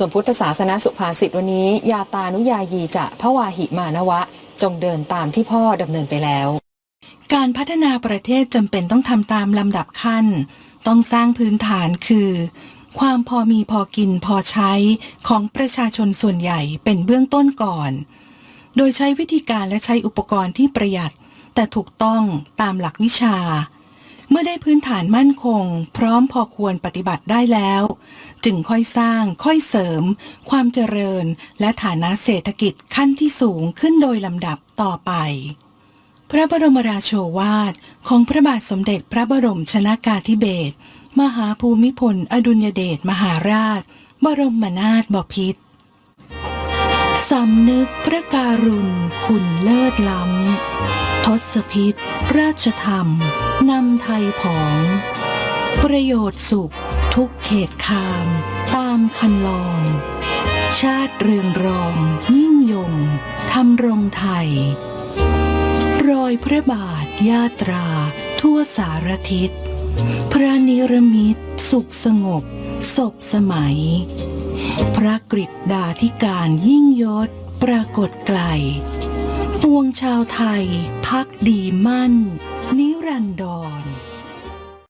ส่วนพุทธศาสนาสุภาษิตวันนี้ ยาตานุยายีจะพระวาหิมานวะ จงเดินตามที่พ่อดำเนินไปแล้ว การพัฒนาประเทศจำเป็นต้องทำตามลำดับขั้น ต้องสร้างพื้นฐานคือ ความพอมีพอกินพอใช้ของประชาชนส่วนใหญ่เป็นเบื้องต้นก่อน โดยใช้วิธีการและใช้อุปกรณ์ที่ประหยัด แต่ถูกต้องตามหลักวิชา เมื่อได้พื้นฐานมั่นคง พร้อมพอควรปฏิบัติได้แล้ว จึงค่อยสร้างค่อยเสริม ความเจริญ และฐานะเศรษฐกิจขั้นที่สูงขึ้นโดยลำดับต่อไป พระบรมราโชวาทของพระบาทสมเด็จพระบรมชนากาธิเบศรมหาภูมิพล อดุลยเดชมหาราช บรมนาถบพิตร สำนึกพระการุณคุณเลิศล้ำ ทศพิษ ราชธรรม นำไทยผอง ประโยชน์สุข ทุกเขตคาม ตามคันลอง ชาติเรืองรอง ยิ่งยงทำรงไทย รอยพระบาทยาตรา ทั่วสารทิศ พระนิรมิตสุขสงบศพสมัย พระกฤษดาธิการยิ่งยศปรากฏไกล ปวงชาวไทยพักดีมั่น นิรันดร